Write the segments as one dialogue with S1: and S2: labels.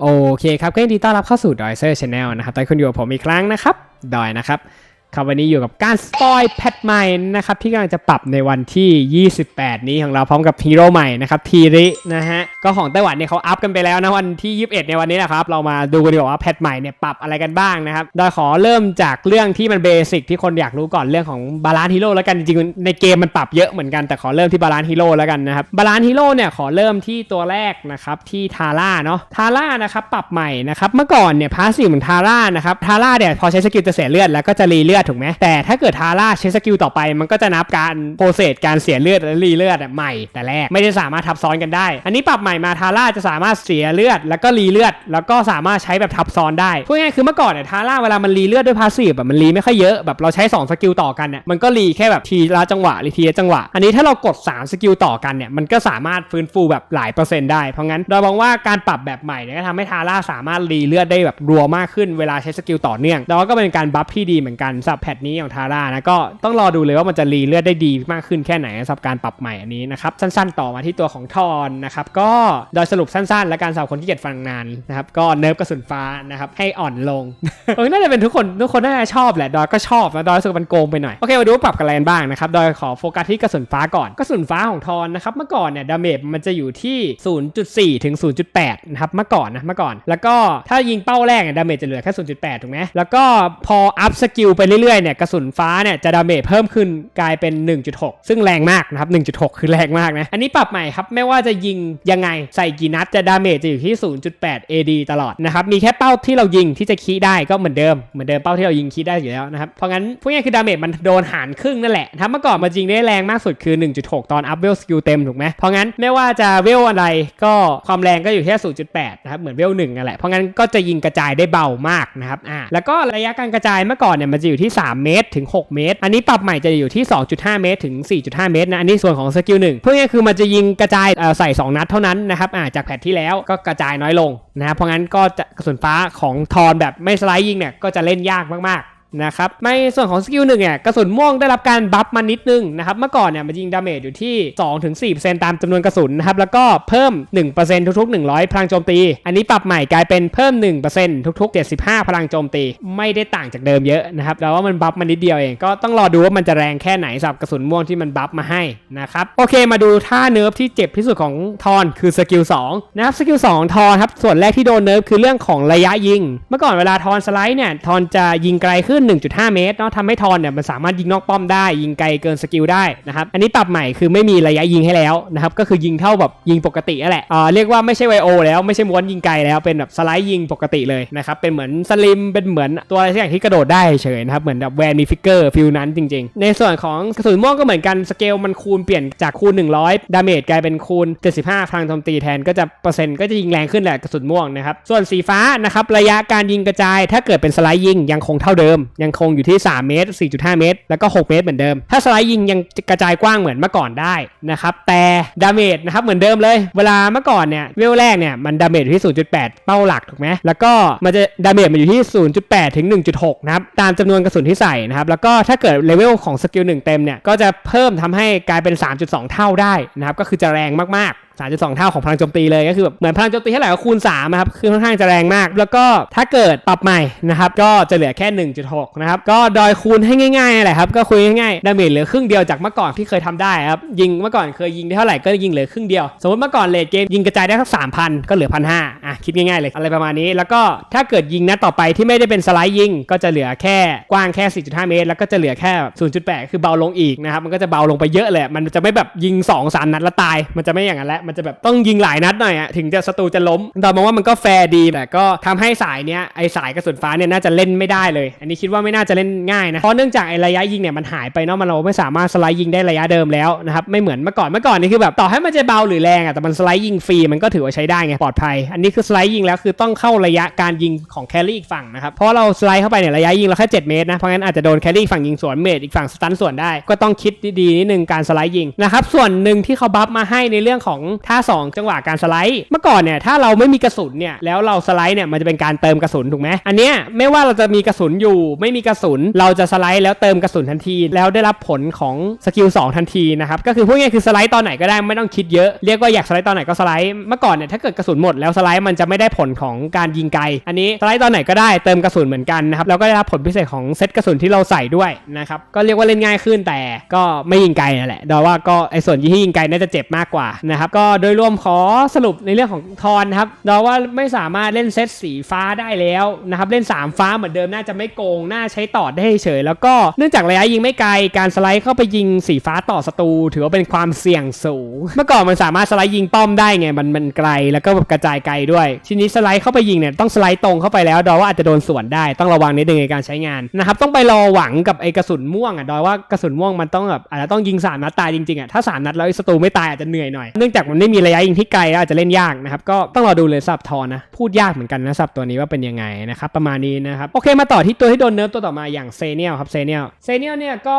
S1: โอเคครับก็ยินดีต้อนรับเข้าสู่ดอยเซอร์ชาแนลนะครับตอนคุณอยู่กับผมอีกครั้งนะครับ ดอยนะครับ ครับวันนี้อยู่กับการสปอยแพทใหม่นะครับที่กำลังจะปรับในวันที่ 28 นี้ของเราพร้อมกับฮีโร่ใหม่นะครับทีรินะฮะก็ของไต้หวันเนี่ยเขาอัพกันไปแล้วนะวันที่ 21 ในวันนี้นะครับเรามาดูกันดีกว่าว่าแพทใหม่เนี่ยปรับอะไรกันบ้างนะครับโดยขอเริ่มจากเรื่องที่มันเบสิกที่คนอยากรู้ก่อนเรื่องของบาลานซ์ฮีโร่แล้วกันจริงๆในเกมมันปรับเยอะเหมือนกันแต่ขอเริ่มที่บาลานซ์ฮีโร่แล้วกันนะครับบาลานซ์ฮีโร่เนี่ยขอเริ่มที่ตัวแรกนะครับที่ทาร่าเนาะทาร่านะครับปรับใหม่นะครับเมื่อก่อนเนี่ยพาสซีฟของทาร่านะครับทาร่าเนี่ยพอใช้สกิลจะเสียเลือดแล้วก็จะรีเลือดถูกไหมแต่ถ้าเกิดทาร่าใช้สกิลต่อไป มันก็จะนับการโปรเซสการเสียเลือดและรีเลือดใหม่แต่แรกไม่ได้สามารถทับซ้อนกันได้ อันนี้ปรับใหม่มาทาร่าจะสามารถเสียเลือด แล้วก็รีเลือด แล้วก็สามารถใช้แบบทับซ้อนได้พูดง่ายคือเมื่อก่อนเนี่ยทาร่าเวลามันรีเลือดด้วยพาสซีฟแบบมันรีไม่ค่อยเยอะแบบเราใช้สองสกิลต่อกันเนี่ยมันก็รีแค่แบบทีละจังหวะหรือทีละจังหวะ อันนี้ถ้าเรากดสามสกิลต่อกันเนี่ยมันก็สามารถฟื้นฟูแบบหลายเปอร์เซ็นต์ได้เพราะงั้นโดยมองว่าการปรับแบบใหม่เนี่ยก็ทำให้ทาร่าสามารถรีเลือดได้แบบรัวมากขึ้นเวลาใช้สกิลต่อเนื่องแล้วก็เป็นการบัฟที่ดีเหมือนกันสำหรับแพทนี้ของทาร่านะก็ต้องรอดูเลยว่ามันจะรีเลือดได้ดีมากขึ้นแค่ไหนสำหรับการปรับใหม่อันนี้นะครับสั้นๆ ต่อมาที่ตัวของทอนนะครับก็โดยสรุปสั้นๆ และการสำหรับคนที่เกียจฟังนานนะครับก็เนิร์ฟกระสุนฟ้านะครับให้อ่อนลงเออน่าจะเป็นทุกคนทุกคนน่าจะชอบแหละดอยก็ชอบนะดอยรู้สึกมันโกงไปหน่อยโอเคมาดูปรับกันอะไรกันบ้างนะครับดอยขอโฟกัสที่กระสุนฟ้าก่อนกระสุนฟ้าของทอนนะครับเมื่อก่อนเนี่ยดาเมจมันจะอยู่ที่ 0.4 ถึง 0.8 นะครับเมื่อก่อนนะเมื่อก่อน แล้วก็ถ้ายิงเป้าแรกเนี่ยดาเมจจะเหลือแค่ 0.8 ถูกไหมแล้วก็พออัพสกิลไปเเรื่อยๆเนี่ยกระสุนฟ้าเนี่ยจะดาเมจเพิ่มขึ้นกลายเป็น 1.6 ซึ่งแรงมากนะครับ 1.6 คือแรงมากนะอันนี้ปรับใหม่ครับไม่ว่าจะยิงยังไงใส่กี่นัดจะดาเมจจะอยู่ที่ 0.8 AD ตลอดนะครับมีแค่เป้าที่เรายิงที่จะคีได้ก็เหมือนเดิมเหมือนเดิมเป้าที่เรายิงคีได้อยู่แล้วนะครับเพราะงั้นพวกนี้คือดาเมจมันโดนหารครึ่งนั่นแหละถ้าเมื่อก่อนมันยิงได้แรงมากสุดคือ 1.6 ตอนอัพเวลสกิลเต็มถูกไหมเพราะงั้นไม่ว่าจะเวลอะไรก็ความแรงก็อยู่แค่ 0.8 นะครับเหมือนเวลหนึ่งนั่นแหละเพราะงั้นก็จะยิงกระจายได้เบามากนะครับอ่าแล้วก็ระยะการกระจายเมื่อก่อนเนี่ยมันจะอยู่ที่3 เมตรถึง 6 เมตร อันนี้ปรับใหม่จะอยู่ที่ 2.5 เมตรถึง 4.5 เมตรนะ อันนี้ส่วนของสกิลหนึ่งเพื่อนี้คือมันจะยิงกระจายเอ่อใส่ 2 นัดเท่านั้นนะครับาจากแพทที่แล้วก็กระจายน้อยลงนะครับเพราะงั้นก็จะกระสุนฟ้าของทอนแบบไม่สไลด์ยิงเนี่ยก็จะเล่นยากมากๆ นะครับในส่วนของสกิลหนึ่งเนี่ยกระสุนม่วงได้รับการบัฟมานิดนึงนะครับเมื่อก่อนเนี่ยมันยิงดาเมจอยู่ที่ 2-4%ตามจำนวนกระสุนนะครับแล้วก็เพิ่ม 1%ทุกๆ 100 พลังโจมตี อันนี้ปรับใหม่กลายเป็นเพิ่ม 1%ทุกๆ 75 พลังโจมตี ไม่ได้ต่างจากเดิมเยอะนะครับแต่ว่ามันบัฟมานิดเดียวเองก็ต้องรอดูว่ามันจะแรงแค่ไหนสำหรับกระสุนม่วงที่มันบัฟมาให้นะครับโอเคมาดูท่าเนิร์ฟที่เจ็บที่สุดของทอนคือสกิล2นะครับสกิล2ทอนครับส่วนแรกที่โดนเนิร์ฟคือเรื่องของระยะยิง เมื่อก่อนเวลาทอนสไลด์เนี่ยทอนจะยิงไกลขึ้นึ้น 1.5 เมตรเนาะทำให้ทอนเนี่ยมันสามารถยิงนอกป้อมได้ ยิงไกลเกินสกิลได้นะครับอันนี้ปรับใหม่คือไม่มีระยะยิงให้แล้วนะครับก็คือยิงเท่าแบบยิงปกติแหละอ่าเรียกว่าไม่ใช่ไวโอแล้วไม่ใช่ม้วนยิงไกลแล้วเป็นแบบสไลด์ยิงปกติเลยนะครับเป็นเหมือนสลิมเป็นเหมือนตัวอะไรสักอย่างที่กระโดดได้เฉยนะครับเหมือนแบบแวนมีฟิกเกอร์ฟิลนั้นจริง ๆ ในส่วนของกระสุนม่วงก็เหมือนกันสเกลมันคูณเปลี่ยนจากคูณ 100 ดาเมจกลายเป็นคูณ 75พลังโจมตีแทนก็จะเปอร์เซ็นต์ก็จะยิงแรงขึ้นแหละกระสุนม่วงนะครับส่วนสีฟ้านะครับระยะการยิงกระจาย ถ้าเกิดเป็นสไลด์ยิงยังคงเท่าเดิมยังคงอยู่ที่ 3 เมตร 4.5 เมตร แล้วก็ 6 เมตรเหมือนเดิม ถ้าสไลด์ยิงยังกระจายกว้างเหมือนเมื่อก่อนได้นะครับ แต่ดาเมจนะครับเหมือนเดิมเลย เวลาเมื่อก่อนเนี่ยเวลแรกเนี่ยมันดาเมจอยู่ที่ 0.8 เป้าหลักถูกไหมแล้วก็มันจะดาเมจมันอยู่ที่ 0.8 ถึง 1.6 นะครับ ตามจำนวนกระสุนที่ใส่นะครับ แล้วก็ถ้าเกิดเลเวลของสกิล1เต็มเนี่ย ก็จะเพิ่มทำให้กลายเป็น 3.2 เท่าได้นะครับ ก็คือจะแรงมากๆ สามจุดสองเท่าของพลังโจมตีเลยก็คือแบบเหมือนพลังโจมตีเท่าไหร่ก็คูณ3นะครับคือค่อนข้างจะแรงมาก แล้วก็ถ้าเกิดปรับใหม่นะครับก็จะเหลือแค่ 1.6 นะครับ ก็ดอยคูณให้ง่ายๆแหละครับก็คุยง่ายๆดาเมจเหลือครึ่งเดียวจากเมื่อก่อนที่เคยทำได้ครับยิงเมื่อก่อนเคยยิงได้เท่าไหร่ก็ยิงเหลือครึ่งเดียว สมมติเมื่อก่อนเลดเกมยิงกระจายได้สักสามพันก็เหลือพันห้าอะคิดง่ายๆเลยอะไรประมาณนี้ แล้วก็ถ้าเกิดยิงนัดต่อไปที่ไม่ได้เป็นสไลด์ยิง ก็จะเหลือแค่กว้างแค่ 4.5 เมตร แล้วก็จะเหลือแค่ 0.8 คือเบาลงอีกนะครับมันก็จะเบาลงไปเยอะเลยมันจะไม่แบบยิง 2 3 นัดแล้วตาย มันจะไม่อย่างนั้นแล้วมันจะแบบต้องยิงหลายนัดหน่อยอะถึงจะศัตรูจะล้มดอนมองว่ามันก็แฟร์ดีแต่ก็ทำให้สายเนี้ยไอสายกระสุนฟ้าเนี่ยน่าจะเล่นไม่ได้เลย อันนี้คิดว่าไม่น่าจะเล่นง่ายนะเพราะเนื่องจากไอระยะยิงเนี่ยมันหายไปเนาะมันเราไม่สามารถสไลด์ยิงได้ระยะเดิมแล้วนะครับไม่เหมือนเมื่อก่อนเมื่อก่อนนี่คือแบบต่อให้มันจะเบาหรือแรงอะแต่มันสไลด์ยิงฟรีมันก็ถือว่าใช้ได้ไงปลอดภัยอันนี้คือสไลด์ยิงแล้วคือต้องเข้าระยะการยิงของแครี่อีกฝั่งนะครับ เพราะเราสไลด์เข้าไปเนี่ยระยะยิงเราแค่ 7 เมตรนะ เพราะงั้นอาจจะโดนแครี่ฝั่งยิงสวนเมตรอีกฝั่งสตันสวนได้ ก็ต้องคิดดีๆนิดนึงการสไลด์ยิงนะครับ ส่วนหนึ่งที่เขาบัฟมาให้ในเรื่องของท่า 2 จังหวะการสไลด์ เมื่อก่อนเนี่ยถ้าเราไม่มีกระสุนเนี่ยแล้วเราสไลด์เนี่ยมันจะเป็นการเติมกระสุนถูกไหมอันเนี้ยไม่ว่าเราจะมีกระสุนอยู่ ไม่มีกระสุน เราจะสไลด์แล้วเติมกระสุนทันที แล้วได้รับผลของสกิล2ทันทีนะครับก็คือพูดง่ายคือสไลด์ตอนไหนก็ได้ไม่ต้องคิดเยอะเรียกว่าอยากสไลด์ตอนไหนก็สไลด์เมื่อก่อนเนี่ยถ้าเกิดกระสุนหมดแล้วสไลด์มันจะไม่ได้ผลของการยิงไกล อันนี้สไลด์ตอนไหนก็ได้เติมกระสุนเหมือนกันนะครับแล้วก็ได้รับผลพิเศษของเซตกระสุนที่เราใส่ด้วยนะครับก็เรียกว่าเล่นง่ายขึ้นแต่ก็ไม่ยิงไกลนั่นแหละดาว่าก็ไอ้ส่วนที่ยิงไกลน่าจะเจ็บมากกว่านะครับก็โดยรวมขอสรุปในเรื่องของทอนครับเดาว่าไม่สามารถเล่นเซตสีฟ้าได้แล้วนะครับเล่น 3 ฟ้าเหมือนเดิมน่าจะไม่โกงน่าใช้ต่อได้เฉยแล้วก็เนื่องจากระยะยิงไม่ไกลการสไลด์เข้าไปยิงสีฟ้าต่อศัตรูถือว่าเป็นความเสี่ยงสูง เมื่อก่อนมันสามารถสไลด์ยิงป้อมได้ไงมันมันไกลแล้วก็แบบกระจายไกลด้วยทีนี้สไลด์เข้าไปยิงเนี่ยต้องสไลด์ตรงเข้าไปแล้วเดาว่าอาจจะโดนสวนได้ต้องระวังนิดนึงในการใช้งานนะครับต้องไปรอหวังกับไอ้กระสุนม่วงอะเดาว่ากระสุนม่วงมันต้องแบบอาจจะต้องยิงสามนัดตายจริงๆอะถ้าสามนัดแล้วไอ้ศัตรูไม่ตายอาจจะเหนื่อยหน่อยเนื่องจากมันไม่มีระยะยิงที่ไกลแล้วอาจจะเล่นยากนะครับก็ต้องรอดูเลยสับทอนนะพูดยากเหมือนกันนะสับตัวนี้ว่าเป็นยังไงนะครับประมาณนี้นะครับโอเคมาต่อที่ตัวที่โดนเนิร์ฟตัวต่อมาอย่างเซเนียลครับเซเนียลเซเนียลเนี่ยก็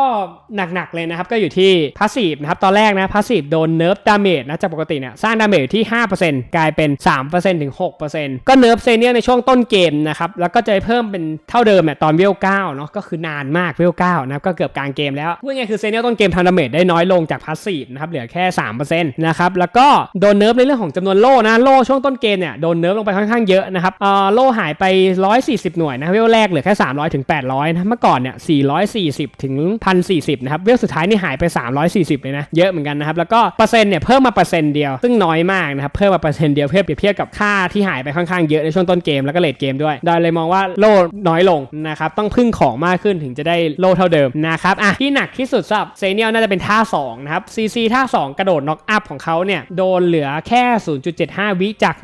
S1: หนักๆเลยนะครับก็อยู่ที่พาสซีฟนะครับตอนแรกนะพาสซีฟโดนเนิร์ฟดาเมจนะจากปกติเนี่ยสร้างดาเมจที่5%กลายเป็น3%ถึง6%ก็เนิร์ฟเซเนียในช่วงต้นเกมนะครับแล้วก็จะเพิ่มเป็นเท่าเดิมเนี่ยตอนเวล9เนาะก็คือนานมากเวล9นะครับก็เกือบกลางเกมแล้วพูดง่ายคือเซเนียต้นเกมทำดาเมจได้น้อยลงจากพาสซีฟนะครับเหลือแค่3%นะครับแล้วก็โดนเนิร์ฟในเรื่องของจำนวนโล่นะโล่ช่วงต้นเกมเนี่ยโดนเนิร์ฟลงไปค่อนข้างเยอะนะครับเอ่อโล่หายไป 140 หน่วยนะเวลแรกเหลือแค่ 300ถึง800นะเมื่อก่อนเนี่ย440ถึง1,040นะครับเวลสุดท้ายนี่หายไป 340 เลยนะเยอะเหมือนกันนะครับแล้วก็เปอร์เซ็นต์เนี่ยเพิ่มมาเปอร์เซ็นต์เดียวซึ่งน้อยมากนะครับเพิ่มมาเปอร์เซ็นต์เดียวเพื่อเปรียบเทียบกับค่าที่หายไปค่อนข้างเยอะในช่วงต้นเกมแล้วก็เลดเกมด้วยโดยเลยมองว่าโล่น้อยลงนะครับต้องพึ่งของมากขึ้นถึงจะได้โล่เท่าเดิมนะครับอะที่หนักที่สุดสำหรับเซเนียลน่าจะเป็นท่า2นะครับ CC ท่า 2 กระโดดน็อกอัพของเขาเนี่ยโดนเหลือแค่ 0.75 วิจาก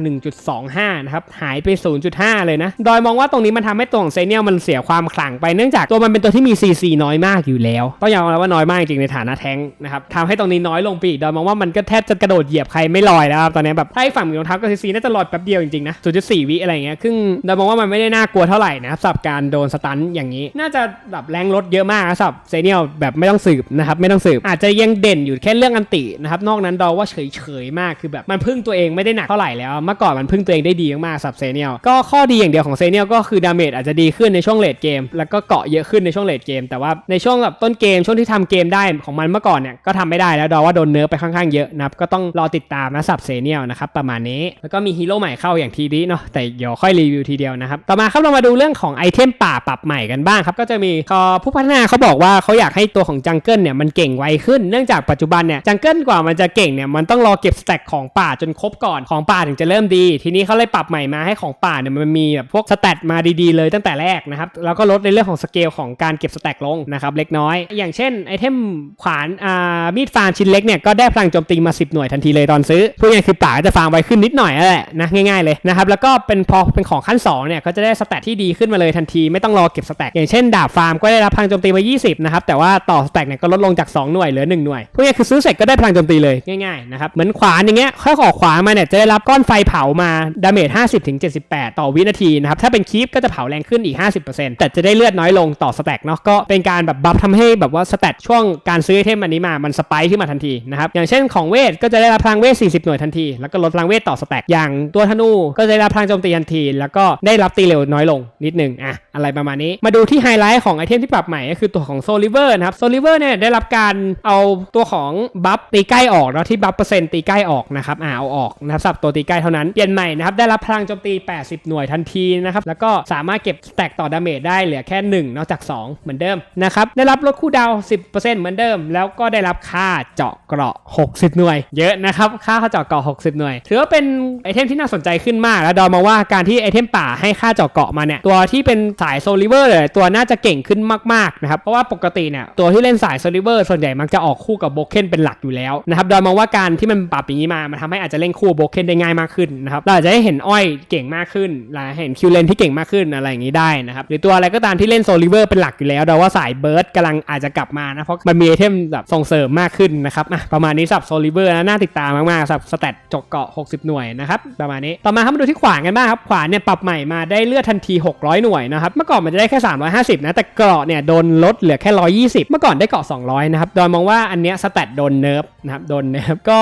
S1: 1.25 นะครับหายไป 0.5 เลยนะโดยมองว่าตรงนี้มันทำให้ตัวของเซเนียลมันเสียความขลังไปเนื่องจากตัวมันเป็นตัวที่มี CC น้อยมากอยู่แล้วต้องยอมรับว่าน้อยมากจริงในฐานะแท้งนะครับทำให้ตรงนี้น้อยลงไปอีกโดยมองว่ามันก็แทบจะกระโดดเหยียบใครไม่ลอยแล้วครับตอนนี้แบบถ้าฝั่งมีรองเท้ากับ CC น่าจะลอยแป๊บเดียวจริงๆนะ0.4 วิอะไรเงี้ยซึ่งโดยมองว่ามันไม่ได้น่ากลัวเท่าไหร่นะครับสำหรับการโดนสตันอย่างนี้ น่าจะแบบแรงลดเยอะมากสำหรับเซเนียลแบบไม่ต้องสืบนะครับไม่ต้องสืบ อาจจะยังเด่นอยู่แค่เรื่องอันตินะครับนอกนั้นดอว่าเฉยๆมากคือแบบมันพึ่งตัวเองไม่ได้หนักเท่าไหร่แล้วเมื่อก่อนมันพึ่งตัวเองได้ดีมากๆสำหรับเซเนียลก็ข้อดีอย่างเดียวของเซเนียลก็คือดาเมจอาจจะดีขึ้นในช่วงเลดเกม แล้วก็เกาะเยอะขึ้นในช่วงเลดเกม แต่ว่าในช่วงแบบต้นเกมช่วงที่ทำเกมได้ของมันเมื่อก่อนเนี่ยก็ทำไม่ได้แล้วดอว่าโดนเนิร์ฟไปค่อนข้างเยอะนะครับก็ต้องรอติดตามนะสับเซเนียลนะครับประมาณนี้แล้วก็มีฮีโร่ใหม่เข้าอย่างทีดีเนาะแต่เดี๋ยวค่อยรีวิวทีเดียวนะครับ ต่อมาครับเรามาดูเรื่องของไอเทมป่าปรับใหม่กันบ้างครับ ก็จะมีพอผู้พัฒนาเขาบอกว่าเขาอยากให้ตัวของจังเกิลเนี่ยมันเก่งไวขึ้นเนื่องจากปัจจุบันเนี่ยจังเกิลกว่ามันจะเก่งเนี่ยมันต้องรอเก็บสแต็กของป่าจนครบก่อนของป่าถึงจะเริ่มดี ทีนี้เขาเลยปรับใหม่มาให้ของป่าเนี่ยมันมีแบบพวกสแตทมาดีๆเลยตั้งแต่แรกนะครับแล้วก็ลดในเรื่องของสเกลของการเก็บสแต็กลงนะครับเล็กน้อย อย่างเช่นไอเทมขวานอ่ามีดฟาร์มชิ้นเล็กเนี่ยก็ได้พลังโจมตีมา 10 หน่วยทันทีเลยตอนซื้อพูดง่ายคือป่าก็จะฟาร์มไวขึ้นนิดหน่อยแหละนะง่ง่ายๆเลยนะครับแล้วก็เป็นพอเป็นของขั้น2เนี่ยก็จะได้สแตทที่ดีขึ้นมาเลยทันทีไม่ต้องรอเก็บสแต็กอย่างเช่นดาบฟาร์มก็ได้รับพลังโจมตีมา 20 นะครับ แต่ว่าต่อสแต็กเนี่ยก็ลดลงจาก 2 หน่วยเหลือ 1 หน่วยพูดง่ายๆคือซื้อเสร็จก็ได้พลังโจมตีเลยง่ายๆนะครับเหมือนขวานอย่างเงี้ยค่อยขอขวานมาเนี่ยจะได้รับก้อนไฟเผามาดาเมจ 50ถึง78 ต่อวินาทีนะครับถ้าเป็นคีปก็จะเผาแรงขึ้นอีก 50%แต่จะได้เลือดน้อยลงต่อสแต็กเนาะก็เป็นการแบบบัฟทำให้แบบว่าสแตทช่วงการซื้อไอเทมอันนี้มามันสไปค์ขึ้นมาทันทีนะครับอย่างเช่นของเวทก็จะได้รับพลังเวท 40 หน่วยทันที แล้วก็ลดพลังเวทต่อสแต็กอย่างตัวธนูก็จะได้รับพลังโจมตีทันที แล้วก็ได้รับตีเร็วน้อยลงนิดนึงอะอะไรประมาณนี้ มาดูที่ไฮไลท์ของไอเทมที่ปรับใหม่ก็คือตัวของโซลิเวอร์นะครับโซลิเวอร์เนี่ยได้รับการเอาตัวของบัฟตีใกล้ออกเนาะที่บัฟเปอร์เซ็นต์ตีใกล้ออกนะครับอ่าเอาออกนะครับสับตัวตีใกล้เท่านั้นเปลี่ยนใหม่นะครับได้รับพลังโจมตี 80 หน่วยทันทีนะครับแล้วก็สามารถเก็บสแต็กต่อดาเมจได้เหลือแค่1นอกจาก 2 เหมือนเดิมนะครับได้รับลดคูลดาว 10%เหมือนเดิม แล้วก็ได้รับค่าเจาะเกราะ 60 หน่วย เยอะนะครับค่าเจาะเกราะ 60 หน่วยถือว่าเป็นไอเทมที่น่าสนใจขึ้นมาก แล้วดอมมาว่าการที่ไอเทมป่าให้ค่าเจาะเกาะมาเนี่ยตัวที่เป็นสายโซลิเวอร์เลยตัวน่าจะเก่งขึ้นมากๆนะครับเพราะว่าปกติเนี่ยตัวที่เล่นสายโซลิเวอร์ส่วนใหญ่มักจะออกคู่กับโบเคนเป็นหลักอยู่แล้วนะครับดอมมองว่าการที่มันปรับอย่างนี้มามันทำให้อาจจะเล่นคู่โบเคนได้ง่ายมากขึ้นนะครับเราอาจจะได้เห็นอ้อยเก่งมากขึ้นเห็นคิวเลนที่เก่งมากขึ้นอะไรอย่างนี้ได้นะครับหรือตัวอะไรก็ตามที่เล่นโซลิเวอร์เป็นหลักอยู่แล้วดอว่าสายเบิร์ดกำลังอาจจะกลับมานะเพราะมันมีไอเทมแบบส่งเสริมมากขึ้นนะครับอะประมาณนี้สับโซลิเวอร์นะน่าติดตามมากๆสับสแตทจกเกาะ 60 หน่วยนะครับประมาณนี้ ต่อมาครับมาดูที่ขวานกันบ้างครับ ขวานเนี่ยปรับใหม่มาได้เลือดทันที 600 หน่วยนะครับ เมื่อก่อนมันจะได้แค่ 350 นะ แต่เกราะเนี่ยโดนลดเหลือแค่ 120 เมื่อก่อนได้เกราะ 200 นะครับโดยมองว่าอันเนี้ยสแตทโดนเนิร์ฟนะครับ โดนเนิร์ฟก็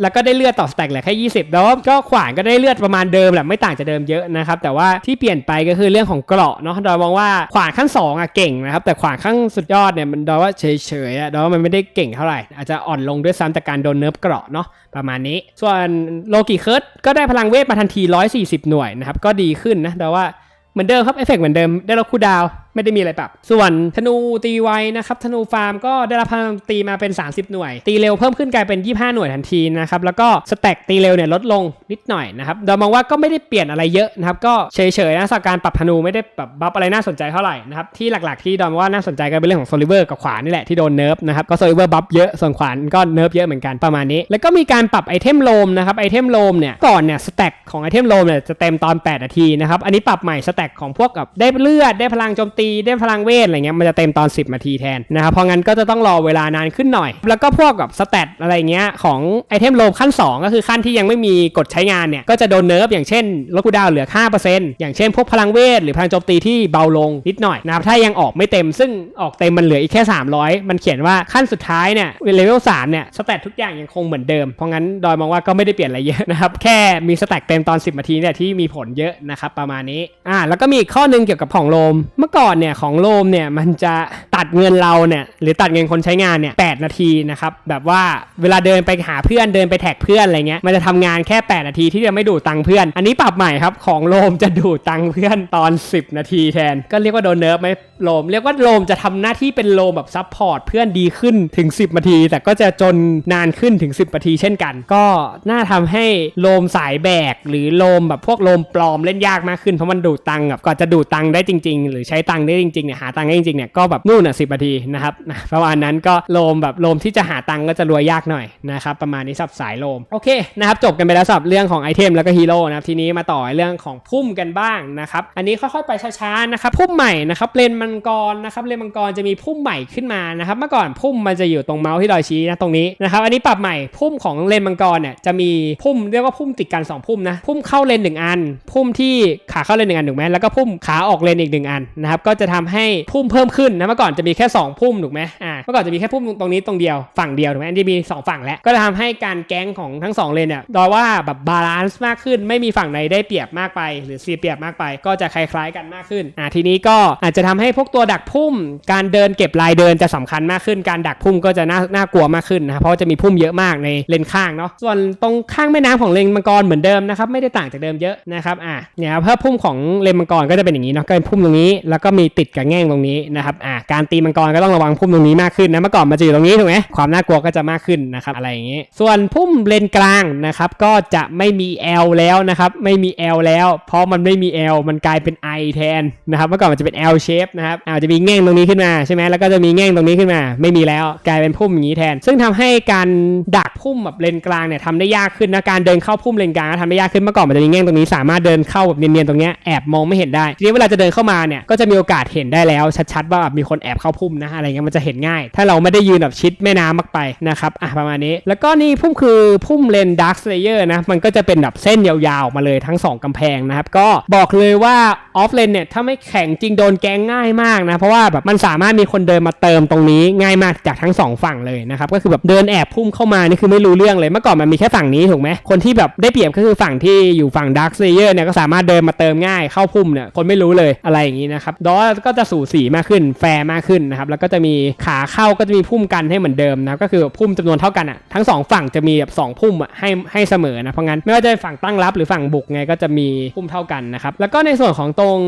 S1: แล้วก็ได้เลือดต่อสแต็กเหลือแค่ 20 แล้วก็ขวานก็ได้เลือดประมาณเดิมแหละไม่ต่างจากเดิมเยอะนะครับ แต่ว่าที่เปลี่ยนไปก็คือเรื่องของเกราะเนาะ ดอยมองว่าขวานขั้น 2อะเก่งนะครับ แต่ขวานขั้นสุดยอดเนี่ยมันดอยว่าเฉยๆอะดอยว่ามันไม่ได้เก่งเท่าไหร่ อาจจะอ่อนลงด้วยซ้ำจากการโดนเนิร์ฟเกราะเนาะประมาณนี้ ส่วนโลกิเคิร์ดก็ได้พลังเวทมาทันที 140 หน่วยนะครับ ก็ดีขึ้นนะแต่ว่าเหมือนเดิมครับเอฟเฟกต์เหมือนเดิมได้รับคู่ดาว ไม่ได้มีอะไรปรับ ส่วนธนูตีไวนะครับธนูฟาร์มก็ได้รับพลังตีมาเป็น 30 หน่วย ตีเร็วเพิ่มขึ้นกลายเป็น 25 หน่วยทันทีนะครับแล้วก็สแต็กตีเร็วเนี่ยลดลงนิดหน่อยนะครับเรามองว่าก็ไม่ได้เปลี่ยนอะไรเยอะนะครับก็เฉยๆนะสำหรับการปรับธนูไม่ได้แบบบัฟอะไรน่าสนใจเท่าไหร่นะครับที่หลักๆ ที่ดอมว่าน่าสนใจก็เป็นเรื่องของโซลิเวอร์กับขวานนี่แหละที่โดนเนิร์ฟนะครับก็โซลิเวอร์บัฟเยอะส่วนขวานก็เนิร์ฟเยอะเหมือนกันประมาณนี้ แล้วก็มีการปรับไอเทมโลมนะครับไอเทมโลมเนี่ยก่อนเนี่ยสแต็กของไอเทมโลมเนี่ยจะเต็มตอน 8 นาทีนะครับอันนี้ปรับใหม่สแต็กของพวกกับได้เลือดได้พลังโจมตีได้พลังเวทอะไรเงี้ยมันจะเต็มตอน 10นาทีแทนนะครับเพราะงั้นก็จะต้องรอเวลานานขึ้นหน่อย แล้วก็พวกกับสแตทอะไรเงี้ยของไอเทมโลมขั้น 2 ก็คือขั้นที่ยังไม่มีกดใช้งานเนี่ยก็จะโดนเนิร์ฟอย่างเช่นลดคูดาวน์เหลือ 5%อย่างเช่นพวกพลังเวทหรือพลังโจมตีที่เบาลงนิดหน่อยนะครับถ้ายังออกไม่เต็มซึ่งออกเต็มมันเหลืออีกแค่ 300 มันเขียนว่าขั้นสุดท้ายเนี่ยเลเวล3เนี่ยสแตททุกอย่างยังคงเหมือนเดิมเพราะงั้นดอยมองว่าก็ไม่ได้เปลี่ยนอะไรเยอะนะครับแค่มีสแต็กเต็มตอน 10นาทีเนี่ยที่มีผลเยอะนะครับประมาณนี้อ่าแล้วก็มีข้อนึงเกี่ยวกับของโลมเมื่อก่อนเนี่ยของโลมเนี่ยมันจะตัดเงินเราเนี่ยหรือตัดเงินคนใช้งานเนี่ย8นาทีนะครับแบบว่าเวลาเดินไปหาเพื่อนเดินไปแท็กเพื่อนอะไรเงี้ยมันจะทำงานแค่ 8 นาทีที่จะไม่ดูดตังค์เพื่อน อันนี้ปรับใหม่ครับของโลมจะดูดตังค์เพื่อนตอน 10 นาทีแทน ก็เรียกว่าโดนเนิร์ฟไหมโลมเรียกว่าโลมจะทำหน้าที่เป็นโลมแบบซับพอร์ตเพื่อนดีขึ้นถึง 10 นาที แต่ก็จะจนนานขึ้นถึง 10 นาทีเช่นกัน ก็น่าทำให้โลมสายแบก หรือโลมแบบพวกโลมปลอมเล่นยากมากขึ้นเพราะมันดูดตังค์แบบก่อนจะดูดตังค์ได้จริง ๆ หรือใช้ตังค์ได้จริงๆเนี่ยหาตังค์ได้จริงๆเนี่ยก็แบบนู่นอะสินาทีนะครับนะประมาณนั้นก็โลมแบบโลมที่จะหาตังค์ก็จะรวยยากหน่อยนะครับประมาณนี้สับสายโลมโอเคนะครับจบกันไปแล้วสับเรื่องของไอเทมแล้วก็ฮีโร่นะครับทีนี้มาต่อเรื่องของพุ่มกันบ้างนะครับอันนี้ค่อยๆไปช้าๆนะครับพุ่มใหม่นะครับเลนมังกรนะครับเลนมังกรจะมีพุ่มใหม่ขึ้นมานะครับเมื่อก่อนพุ่มมันจะอยู่ตรงเมาส์ที่ดอยชี้นะตรงนี้นะครับอันนี้ปรับใหม่พุ่มของเลนมังกรเนี่ยจะมีพุ่มเรียกว่าพุ่มติดกันสองพุ่มนะพุ่มเข้าเลนหนึ่งอัน พุ่มที่ขาเข้าเลนหนึ่งอันถูกไหมแล้วก็พุ่มขาออกเลนอีกหนึ่งอันนะครับก็จะทำให้พุ่มเพิ่มขึ้นนะเมื่อก่อนจะมีแค่สองพุ่มถูกไหมอ่า เมื่อก่อนจะมีแค่พุ่มตรงนี้ตรงเดียวฝั่งเดียวถูกไหมอันนี้มีสองฝั่งแล้ว ก็จะทำให้การแก๊งของทั้งสองเลนเนี่ยดอยว่าแบบบาลานซ์มากขึ้น ไม่มีฝั่งไหนได้เปรียบมากไป หรือเสียเปรียบมากไป ก็จะคล้ายๆกันมากขึ้นอ่าทีนี้ก็อาจจะทำให้พวกตัวดักพุ่ม การเดินเก็บลายเดินจะสำคัญมากขึ้น การดักพุ่มก็จะน่าน่ากลัวมากขึ้นนะเพราะาจะมีพุ่มเยอะมากในเลนข้างเนาะส่วนตรงข้างแม่น้ำของเลนมังกรเหมือนเดิมนะครับไม่ได้ต่างจากเดิมเยอะนะครับอ่าเนี่ยครับเพิ่มพุ่มของเลนมังกรก็จะเป็นอย่างนี้เนาะก็เป็นพุ่มตรงนี้ แล้วก็มีติดกับแง่งตรงนี้นะครับอ่าการตีมังกรก็ต้องระวังพุ่มตรงนี้มากขึ้นนะเมื่อก่อนมันจะอยู่ตรงนี้ถูกไหมความน่ากลัวก็จะมากขึ้นนะครับอะไรอย่างนี้ ส่วนพุ่มเลนกลางนะครับก็จะไม่มี L แล้วนะครับไม่มี L แล้ว เพราะมันไม่มี L มันกลายเป็น I แทนนะครับเมื่อก่อนมันจะเป็น L shape นะครับอาจจะมีแง่งตรงนี้ขึ้นมาใช่ไหมแล้วก็จะมีแง่งตรงนี้ขึ้นมา ไม่มีแล้วกลายเป็นพุ่มอย่างนี้แทน ซึ่งทำให้การดักพุ่มแบบเลนกลางเนี่ยทำได้ยากขึ้นนะการเดินเข้าพุ่มเลนกลางทำได้ยากขึ้นเมื่อก่อนมันจะมีแง่งตรงนี้สามารถเดินเข้าแบบเนียนๆตรงเนี้ยแอบมองไม่เห็นได้ทีนี้เวลาจะเดินเข้ามาเนี่ยก็จะมีโอกาสเห็นได้แล้วชัดๆว่าแบบมีคนแอบเข้าพุ่มนะอะไรเงี้ยมันจะเห็นง่ายถ้าเราไม่ได้ยืนแบบชิดแม่น้ำมากไปนะครับอะประมาณนี้ แล้วก็นี่พุ่มคือพุ่มเลนดักสเลเยอร์นะมันก็จะเป็นแบบเส้นยาวๆมาเลยทั้ง 2กำแพงนะครับ ก็บอกเลยว่าออฟเลนเนี่ยถ้าไม่แข็งจริงโดนแกงง่ายมากนะ เพราะว่าแบบมันสามารถมีคนเดินมาเติมตรงนี้ง่ายมากจากทั้งสองฝั่งเลยนะครับ ก็คือแบบเดินแอบพุ่มเข้ามานี่คือไม่รู้เรื่องเลยเมื่อก่อนมันมีแค่ฝั่งนี้ถูกไหมคนที่แบบได้เปรียบก็คือฝั่งที่อยู่ฝั่งดักสเลเยอร์เนี่ยก็สามารถเดินมาเติมง่ายเข้าพุ่มเนี่ยคนไม่รู้เลยอะไรอย่างนี้นะครับดอก็จะสูสีมากขึ้นแฟร์มากขึ้นนะครับแล้วก็จะมีขาเข้าก็จะมีพุ่มกันให้เหมือนเดิมนะก็คือพุ่มจำนวนเท่ากันอะทั้งสองฝั่งจะมีแบบสองพุ่มอะให้ให้เสมอนะเพราะงั้นไม่ว่าจะเป็นฝั่งตั้งรับหรือฝั่งบุกไงก็จะมีพุ่มเท่ากันนะครับแล้วก็ในส่วนของตรง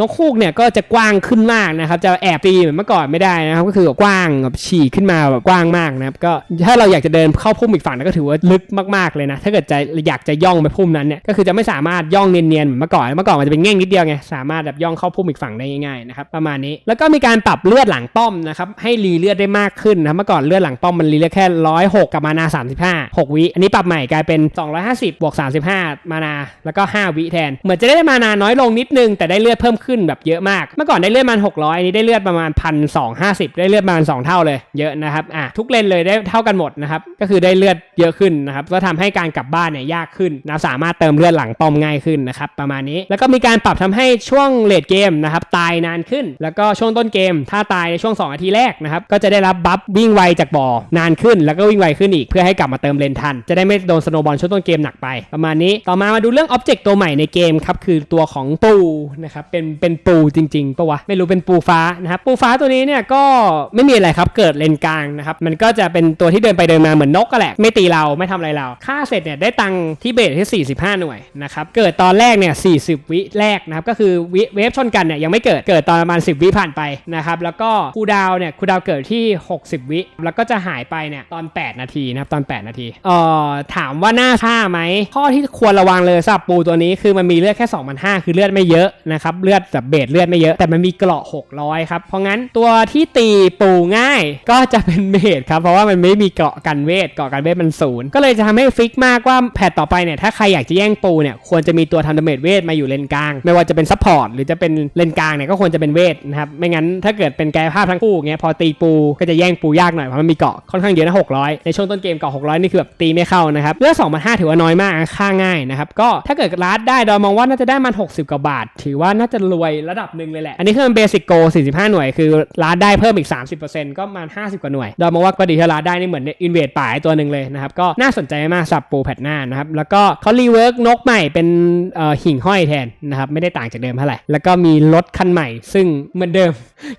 S1: นกคูกเนี่ยก็จะกว้างขึ้นมากนะครับจะแอบตีเหมือนเมื่อก่อนไม่ได้นะครับก็คือแบบกว้างแบบฉีกขึ้นมาแบบกว้างมากนะครับก็ถ้าเราอยากจะเดินเข้าพุ่มอีกฝั่งนั้นก็ถือว่าลึกมากๆเลยนะถ้าเกิดจะอยากจะย่องไปพุ่มนั้นเนี่ยก็คือจะไม่สามารถย่องเนียนๆเหมือนเมื่อก่อนเมื่อก่อนมันจะเป็นแง่งนิดเดียวไงสามารถแบบย่องเข้าพุ่มอีกฝั่งได้ง่ายๆนะครับประมาณนี้แล้วก็มีการปรับเลือดหลังป้อมนะครับให้รีเลือดได้มากขึ้นนะเมื่อก่อนเลือดหลังป้อมมันรีเลือดแค่ร้อยหกกับมานา35 6วิ อันนี้ปรับใหม่กลายเป็น250บวก35มานา แล้วก็5วิแทน เหมือนจะได้มานาน้อยลงนิดนึง แต่ได้เลือดเพิ่มขึ้นแบบเยอะมาก เมื่อก่อนได้เลือดมัน600อันนี้ได้เลือดประมาณ1,250ได้เลือดประมาณ2เท่าเลย เยอะนะครับ อะทุกเลนเลยได้เท่ากันหมดนะครับ ก็คือได้เลือดเยอะขึ้นนะครับ ก็ทำให้การกลับบ้านเนี่ยยากขึ้นนะ สามารถเติมเลือดหลังป้อมง่ายขึ้นนะครับประมาณนี้ แล้วก็มีการปรับทำให้ช่วงเลดเกมนะครับตายนานขึ้น แล้วก็ช่วงต้นเกม ถ้าตายในช่วง 2 นาทีแรกนะครับก็ก็จะได้รับบัฟวิ่งไวจากบ่อนานขึ้นแล้วก็วิ่งไวขึ้นอีกเพื่อให้กลับมาเติมเลนทัน จะได้ไม่โดนสโนบอลช่วงต้นเกมหนักไป ประมาณนี้ต่อมามาดูเรื่องอ็อบเจกต์ตัวใหม่ในเกมครับคือตัวของปูนะครับเป็นเป็นปูจริงๆปะวะไม่รู้เป็นปูฟ้านะครับปูฟ้าตัวนี้เนี่ยก็ไม่มีอะไรครับเกิดเลนกลางนะครับมันก็จะเป็นตัวที่เดินไปเดินมาเหมือนนกก็แหละไม่ตีเราไม่ทำอะไรเราค่าเสร็จเนี่ยได้ตังที่เบสที่ 45 หน่วยนะครับเกิดตอนแรกเนี่ย 40 วิแรกนะครับก็คือวิเวฟชนกันเนี่ยยังไม่เกิดเกิดตอนประมาณ 10 วิผ่านไปนะครับแล้วก็คูดาวเนี่ยคูดาวเกิดที่ 60 วิ แล้วก็จะหายไปเนี่ยตอน 8 นาทีนะครับตอน 8 นาทีเอ่อถามว่าน่าฆ่าไหมข้อที่ควรระวังเลยสำหรับปูตัวนี้คือมันมีเลือดแค่2,500คือเลือดไม่เยอะนะครับเลือดแบบเบสเลือดไม่เยอะแต่มันมีเกราะ600ครับเพราะงั้นตัวที่ตีปูง่ายก็จะเป็นเบสครับเพราะว่ามันไม่มีเกราะกันเวทเกราะกันเวทมันศูนย์ก็เลยจะทำให้ฟิกมากว่าแพทต่อไปเนี่ยถ้าใครอยากจะแย่งปูเนี่ยควรจะมีตัวทำดาเมจเวทมาอยู่เลนกลาง ไม่ว่าจะเป็นซัพพอร์ตหรือจะเป็นเลนกลางเนี่ยก็ควรจะเป็นเวทนะครับไม่งั้นถ้าเกิดเป็นกายภาพทั้งคู่เงี้ยพอตีปูก็จะแย่งปูยากหน่อยเพราะมันมีเกาะค่อนข้างเยอะนะ600 ในช่วงต้นเกมเกาะ600 นี่คือแบบตีไม่เข้านะครับเลือด2,500ถือว่าน้อยมากฆ่าง่ายนะครับก็ถ้าเกิดรัดได้ดอมองว่าน่าจะได้มัน 60 กว่าบาท ถือว่าน่าจะรวยระดับหนึ่งเลยแหละ อันนี้คือมันเบสิกโก45 หน่วย คือรัดได้เพิ่มอีก 30%ก็ประมาณ50 กว่าหน่วย ดอมองว่าก็ดีที่รัดได้นี่เหมือนอินเวดป่ายตัวหนึ่งเลยนะครับก็น่าสนใจมากสับปูแพทหน้านะครับแล้วก็เขารีเวิร์กนกใหม่เป็นเอ่อหิ่งห้อยแทนนะครับไม่ได้ต่างจากเดิมเท่าไหร่แล้วก็มีรถคันใหม่ ซึ่งเหมือนเดิม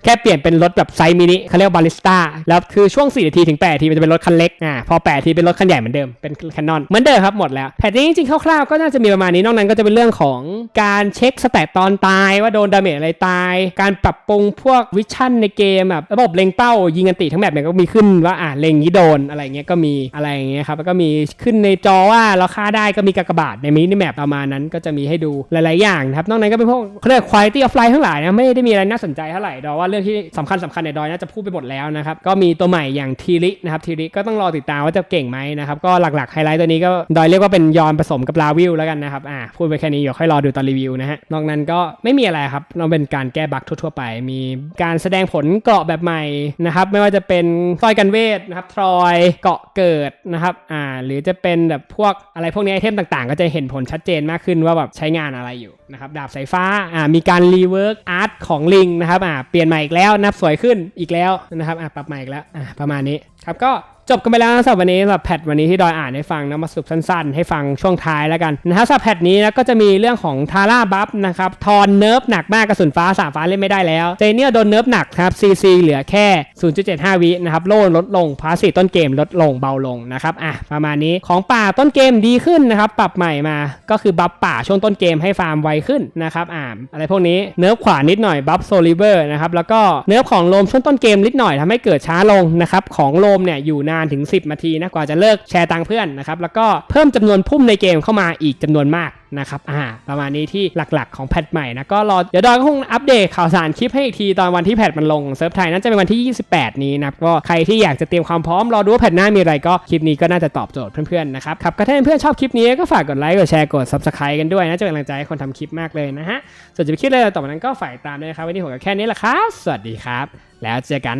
S1: แค่เปลี่ยนเป็นรถแบบไซส์มินิเขาเรียกว่าบริสต้าแล้วคือช่วง 4 นาทีถึง 8 นาทีมันจะเป็นรถคันเล็กอ่าพอ 8 นาทีเป็นรถคันใหญ่เหมือนเดิมเป็นแคนนอนเหมือนเดิมครับหมดแล้วแพทนี้จริงๆคร่าวๆก็น่าจะมีประมาณนี้นอกนั้นก็จะเป็นเรื่องของการเช็คสแตตตอนตายว่าโดนดาเมจอะไรตาย การปรับปรุงพวกวิชั่นในเกมแบบระบบเล็งเป้ายิงกันติทั้งแบบเนี่ยก็มีขึ้นว่าอ่าเล็งนี้โดนอะไรเงี้ยก็มีอะไรเงี้ยครับแล้วก็มีขึ้นในจอว่าเราฆ่าได้ก็มีกากบาทในมินิแมปประมาณนั้นก็จะมีให้ดูหลายๆอย่างนะครับนอกนั้นก็เป็นพวกเขาเรียก quality of life ทั้งหลายนะไม่ได้มีอะไรน่าสนใจเท่าไหร่ดอว่าเรื่องที่สำคัญสำคัญในดอยน่าจะพูดไปหมดแล้วนะครับ ก็มีตัวใหม่อย่างทีรินะครับทีริก็ต้องรอติดตามว่าจะเก่งไหมนะครับ ก็หลักๆไฮไลท์ตัวนี้ก็ดอยเรียกว่าเป็นยอนผสมกับลาวิลแล้วกันนะครับอ่าพูดไปแค่นี้เดี๋ยวค่อยรอดูตอนรีวิวนะฮะนอกนั้นก็ไม่มีอะไรครับเราเป็นการแก้บั๊กทั่วๆไป มีการแสดงผลเกราะแบบใหม่นะครับไม่ว่าจะเป็นสร้อยกันเวทนะครับทรอยเกาะเกิดนะครับอ่าหรือจะเป็นแบบพวกอะไรพวกนี้ไอเทมต่างๆ ก็จะเห็นผลชัดเจนมากขึ้นว่าแบบใช้งานอะไรอยู่นะครับดาบสายฟ้าอ่ามีการรีเวิร์กอาร์ตของลิงนะครับอ่าเปลี่ยนใหม่อีกแล้วนับสวยขึ้นอีกแล้วนะครับอะปรับใหม่อีกแล้วอะประมาณนี้ครับก็จบกันไปแล้วนะสำหรับวันนี้สำหรับแพทวันนี้ที่ดอยอ่านให้ฟังนะมาสรุปสั้นๆ ให้ฟังช่วงท้ายแล้วกันนะครับสำหรับแพทนี้แล้วก็จะมีเรื่องของทาร่าบัฟนะครับทอนเนิร์ฟหนักมากกระสุนฟ้าสามฟ้าเล่นไม่ได้แล้วเจเนียโดนเนิร์ฟหนักครับซีซีเหลือแค่ 0.75 วินะครับโล่ลดลงพาสีต้นเกมลดลงเบาลงนะครับอะประมาณนี้ของป่าต้นเกมดีขึ้นนะครับปรับใหม่มาก็คือบัฟป่าช่วงต้นเกมให้ฟาร์มไวขึ้นนะครับอ่าอะไรพวกนี้เนิร์ฟขวานิดหน่อยบัฟโซลิเวอร์นะครับแล้วก็เนิร์ฟของโลมช่วงต้นเกมนิดหน่อยทำให้เกิดช้าลงนะครับของโลมเนี่ยอยู่นานถึง 10นาทีนะกว่าจะเลิกแชร์ตังเพื่อนนะครับแล้วก็เพิ่มจำนวนพุ่มในเกมเข้ามาอีกจำนวนมากนะครับอ่าประมาณนี้ที่หลักๆของแพทใหม่นะก็รอเดี๋ยวดอยก็คงอัปเดตข่าวสารคลิปให้อีกทีตอนวันที่แพทมันลงเซิร์ฟไทยน่าจะเป็นวันที่ 28 นี้นะก็ใครที่อยากจะเตรียมความพร้อมรอดูว่าแพทหน้ามีอะไรก็คลิปนี้ก็น่าจะตอบโจทย์เพื่อนๆนะครับครับก็ถ้าเพื่อนๆชอบคลิปนี้ก็ฝากกดไลค์กดแชร์กด subscribe กันด้วยนะจะเป็นกำลังใจให้คนทำคลิปมากเลยนะฮะส่วนจะไปคิดอะไรต่อไปนั้นก็ฝ่ายตามด้วยนะครับวันนี้ผมก็แค่นี้แหละครับ สวัสดีครับ แล้วเจอกัน